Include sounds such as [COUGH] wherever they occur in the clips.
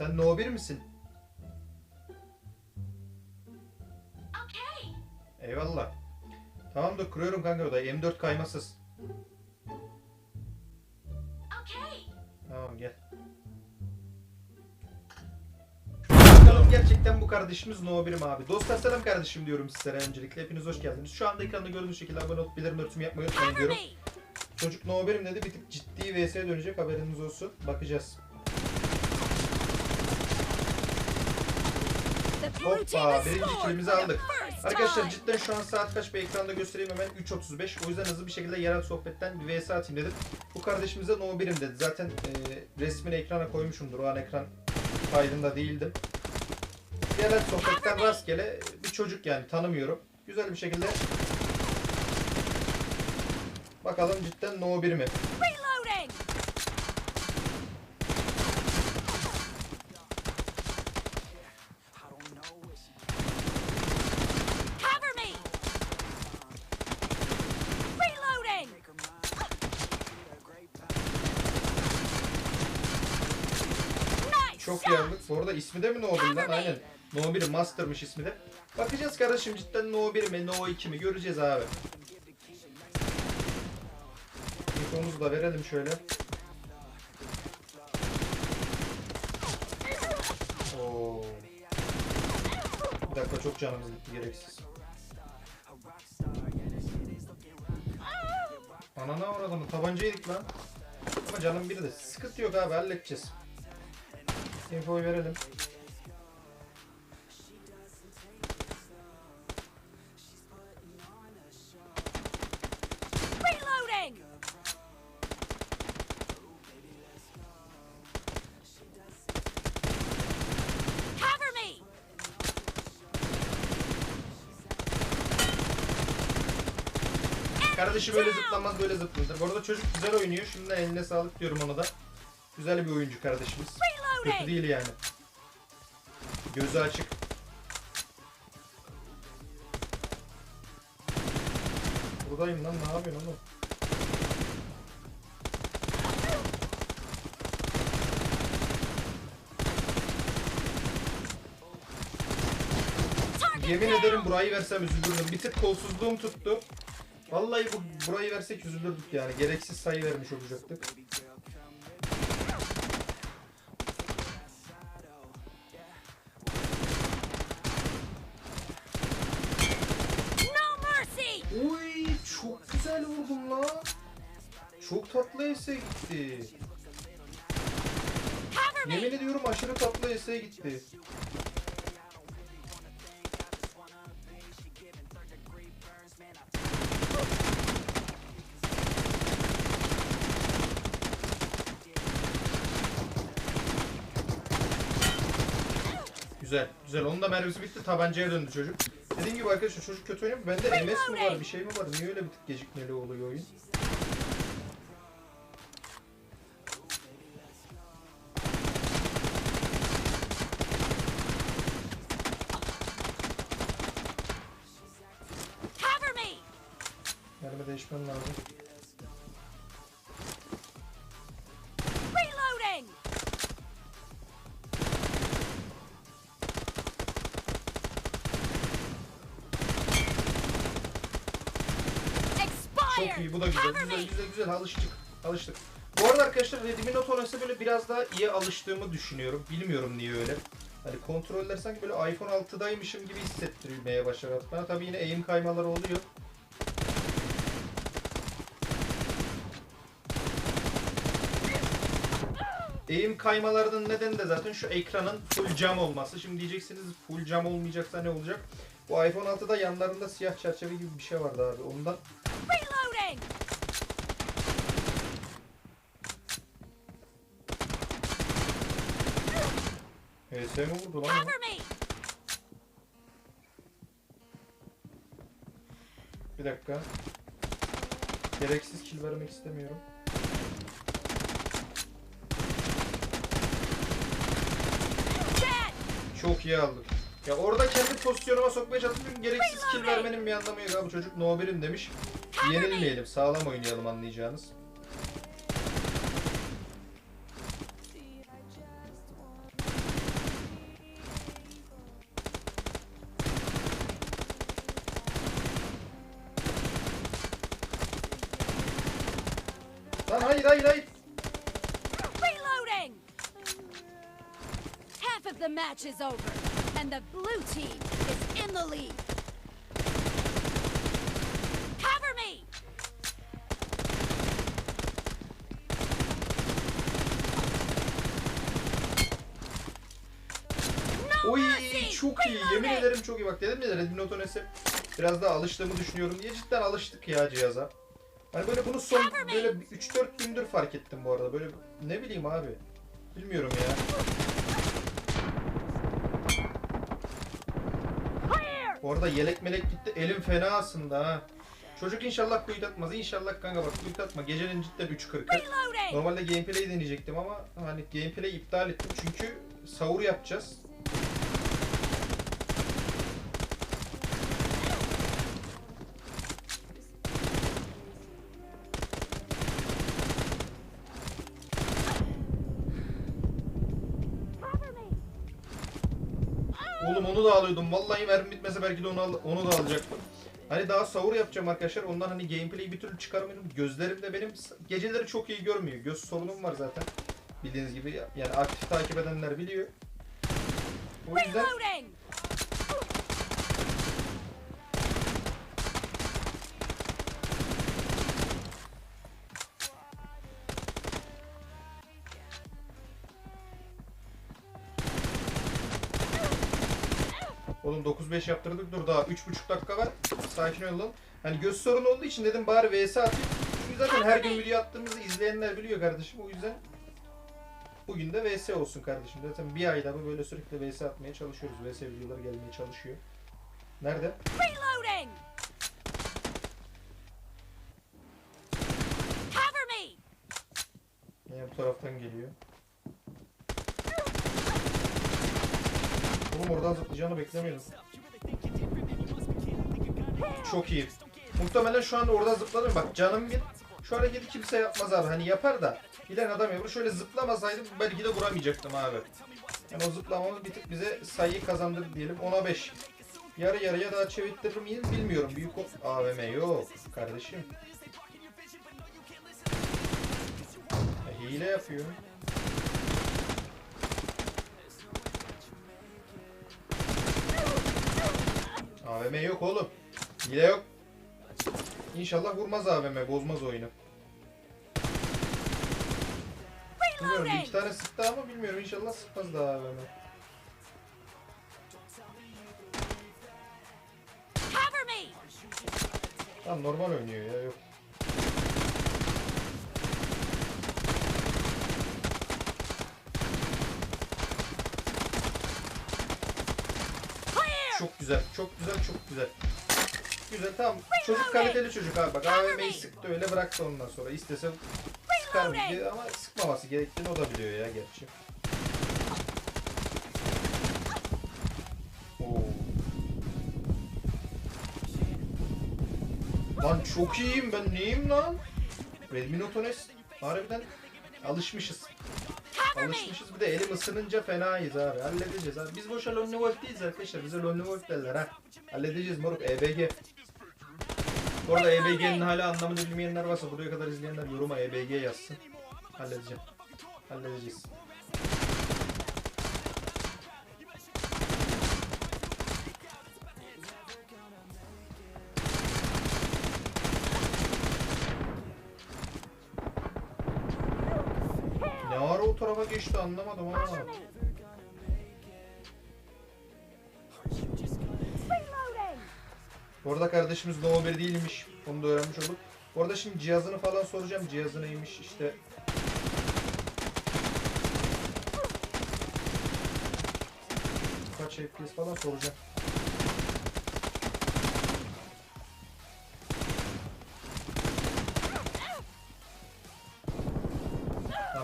Sen No 1 misin? Okay. Eyvallah. Tamam da kuruyorum kanka odayı. M4 kaymasız. Okay. Tamam gel. Bakalım gerçekten bu kardeşimiz No 1 mi abi? Dostlar selam kardeşim diyorum sizlere öncelikle. Hepiniz hoş geldiniz. Şu anda ekranda gördüğünüz şekilde abone olup bildirim örtümü yapmayı unutmayın diyorum. Çocuk No 1'im dedi bir tık ciddi VS'ye dönecek haberiniz olsun. Bakacağız. The blue team Hoppa birinci kilimizi aldık. Arkadaşlar cidden şu an saat kaç bir ekranda göstereyim hemen 3.35 o yüzden hızlı bir şekilde yerel sohbetten bir vs atayım dedim. Bu kardeşimize no 1'im dedi. Zaten e, resmini ekrana koymuşumdur o an ekran kaydında değildim. Yerel sohbetten rastgele bir çocuk yani tanımıyorum. Güzel bir şekilde Bakalım cidden no 1 mi? Reloading. Cover me. Reloading. Nice Çok iyi aldık. Bu arada ismi de mi No 1 lan? Aynen. No 1 Master'mış ismi de. Bakacağız kardeşim cidden No 1 mi No 2 mi göreceğiz abi. Infomuzu da verelim şöyle. Oo. Bir dakika çok canımız gitti gereksiz. Anana uğradım. Tabanca yedik lan. Ama canım biri de. Sıkıntı yok abi halledeceğiz. Infoyu verelim. Reloading. Cover me. Kardeşim böyle zıplanmaz böyle zıplanır. Bu arada çocuk güzel oynuyor. Şimdi eline sağlık diyorum ona da. Güzel bir oyuncu kardeşimiz. Kötü değil yani. Gözü açık. Buradayım lan ne yapıyorsun oğlum? Yemin ederim burayı versem üzülürdüm. Bir tık kolsuzluğum tuttu. Vallahi bu burayı versek üzülürdük yani. Gereksiz sayı vermiş olacaktık. Güzel vurdum la. Çok tatlı ese gitti. Yemin ediyorum aşırı tatlı ese gitti. Güzel, güzel. Onun da mermisi bitti. Tabancaya döndü çocuk. Dediğim gibi arkadaşlar çocuk kötü oynuyor. Bende MS mi var, bir şey mi var? Niye öyle bir tık gecikmeli oluyor oyun? Cover me. Mermi değişmem lazım. Çok iyi bu da güzel. Güzel güzel güzel alıştık. Alıştık. Bu arada arkadaşlar Redmi Note 10 ise böyle biraz daha iyi alıştığımı düşünüyorum. Bilmiyorum niye öyle. Hani kontroller sanki böyle iPhone 6'daymışım gibi hissettirilmeye başladı. Bana tabii yine aim kaymaları oluyor. Aim kaymalarının nedeni de zaten şu ekranın full cam olması. Şimdi diyeceksiniz full cam olmayacaksa ne olacak? Bu iPhone 6'da yanlarında siyah çerçeve gibi bir şey vardı abi. Ondan Reloading. HS mi vurdu lan? Cover me. Bir dakika. Gereksiz kill vermek istemiyorum. Çok iyi aldık. Ya orada kendi pozisyonuma sokmaya çalıştım. Gereksiz kill vermenin bir anlamı yok abi. Çocuk no 1'im demiş. Yenilmeyelim. Sağlam oynayalım anlayacağınız. Lan hayır hayır hayır. Reloading. Half of the match is over and the blue team is in the lead. Çok iyi. Yemin ederim çok iyi. Bak dedim ya Redmi Note 10S'e biraz daha alıştığımı düşünüyorum diye. Cidden alıştık ya cihaza. Hani böyle bunu son böyle 3-4 gündür fark ettim bu arada. Böyle ne bileyim abi. Bilmiyorum ya. Bu arada yelek melek gitti. Elim fena aslında ha. Çocuk inşallah kuyut atmaz. İnşallah kanka bak kuyut atma. Gecenin cidden 3.40'ı. Reloading! Normalde gameplay deneyecektim ama hani gameplay iptal ettim çünkü sahur yapacağız. Onu da alıyordum. Vallahi mermi bitmese belki de onu, al- onu da alacaktım. Hani daha sahur yapacağım arkadaşlar. Ondan hani gameplay'i bir türlü çıkaramıyorum. Gözlerim de benim geceleri çok iyi görmüyor. Göz sorunum var zaten. Bildiğiniz gibi yani aktif takip edenler biliyor. O yüzden Oğlum 9-5 yaptırdık dur daha 3,5 dakika var. Sakin olalım. Hani göz sorunu olduğu için dedim bari VS atayım. Çünkü zaten her gün video attığımızı izleyenler biliyor kardeşim. O yüzden bugün de VS olsun kardeşim. Zaten bir ayda bu böyle sürekli VS atmaya çalışıyoruz. VS videoları gelmeye çalışıyor. Nerede? Reloading! Yine bu taraftan geliyor. Oradan zıplayacağını beklemiyordum. Çok iyi. Muhtemelen şu anda oradan zıpladım. Bak canım bir. Şu hareketi kimse yapmaz abi. Hani yapar da bilen adam yapar. Şöyle zıplamasaydım belki de vuramayacaktım abi. Yani o zıplamamız bir tık bize sayıyı kazandırdı diyelim. 10'a 5. Yarı yarıya daha çevirtirir miyim bilmiyorum. Büyük o... AVM yok kardeşim. Ya hile yapıyor. AVM yok oğlum. Hile yok. İnşallah vurmaz AVM, bozmaz oyunu. Bilmiyorum bir iki tane sıktı ama bilmiyorum inşallah sıkmaz daha AVM. Tamam normal oynuyor ya yok. Güzel, çok güzel, çok güzel. Güzel tamam. Çocuk kaliteli çocuk abi bak AVM'yi sıktı öyle bıraktı ondan sonra. İstese sıkar mı diye ama sıkmaması gerektiğini o da biliyor ya gerçi. Oo. Lan çok iyiyim ben neyim lan? Redmi Note 10 S harbiden alışmışız. Alışmışız bir de elim ısınınca fenayız abi. Halledeceğiz abi. Biz boşa Lonely Wolf değiliz arkadaşlar. Bize Lonely Wolf derler ha. Halledeceğiz moruk EBG. Bu arada EBG'nin hala anlamını bilmeyenler varsa buraya kadar izleyenler yoruma EBG yazsın. Halledeceğim. Halledeceğiz. Ara o tarafa geçti anlamadım ama. Bu arada kardeşimiz No 1 değilmiş. Onu da öğrenmiş olduk. Bu arada şimdi cihazını falan soracağım. Cihazı neymiş işte. Kaç FPS falan soracağım.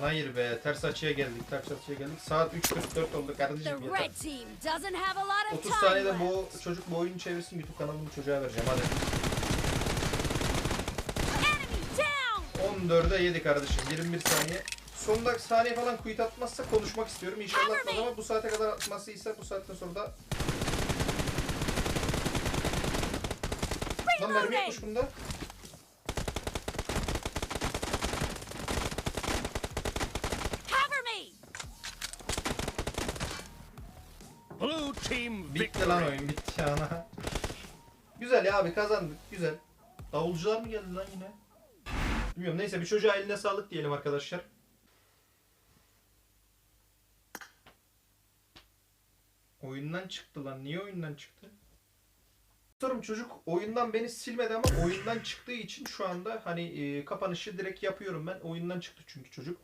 Hayır be ters açıya geldik ters açıya geldik saat 3.44 oldu kardeşim yeter. red team doesn't have a lot of 30 time saniyede bu çocuk bu oyunu çevirsin YouTube kanalımı çocuğa vereceğim hadi. Enemy down! 14'e 7 kardeşim 21 saniye. Son dakika saniye falan quit atmazsa konuşmak istiyorum. İnşallah atmaz ama bu saate kadar atmazsa bu saatten sonra da... Lan mermi yokmuş bunda. Blue team Bitti lan victory. oyun bitti ana. [LAUGHS] Güzel ya abi kazandık güzel. Davulcular mı geldi lan yine? Bilmiyorum neyse bir çocuğa eline sağlık diyelim arkadaşlar. Oyundan çıktı lan. Niye oyundan çıktı? Sanırım çocuk oyundan beni silmedi ama oyundan çıktığı için şu anda hani e, kapanışı direkt yapıyorum ben. Oyundan çıktı çünkü çocuk.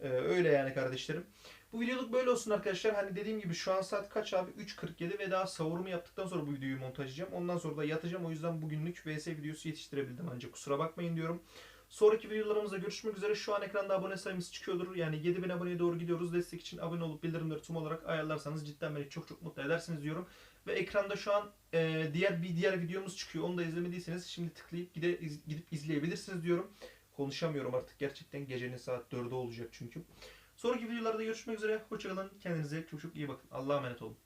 E, öyle yani kardeşlerim. Bu videoluk böyle olsun arkadaşlar. Hani dediğim gibi şu an saat kaç abi? 3.47 ve daha savurumu yaptıktan sonra bu videoyu montajlayacağım. Ondan sonra da yatacağım. O yüzden bugünlük VS videosu yetiştirebildim ancak kusura bakmayın diyorum. Sonraki videolarımızda görüşmek üzere. Şu an ekranda abone sayımız çıkıyordur. Yani 7000 aboneye doğru gidiyoruz. Destek için abone olup bildirimleri tüm olarak ayarlarsanız cidden beni çok çok mutlu edersiniz diyorum. Ve ekranda şu an e, diğer bir diğer videomuz çıkıyor. Onu da izlemediyseniz şimdi tıklayıp gide, iz- gidip izleyebilirsiniz diyorum. Konuşamıyorum artık. Gerçekten gecenin saat 4'ü olacak çünkü. Sonraki videolarda görüşmek üzere. Hoşçakalın. Kendinize çok çok iyi bakın. Allah'a emanet olun.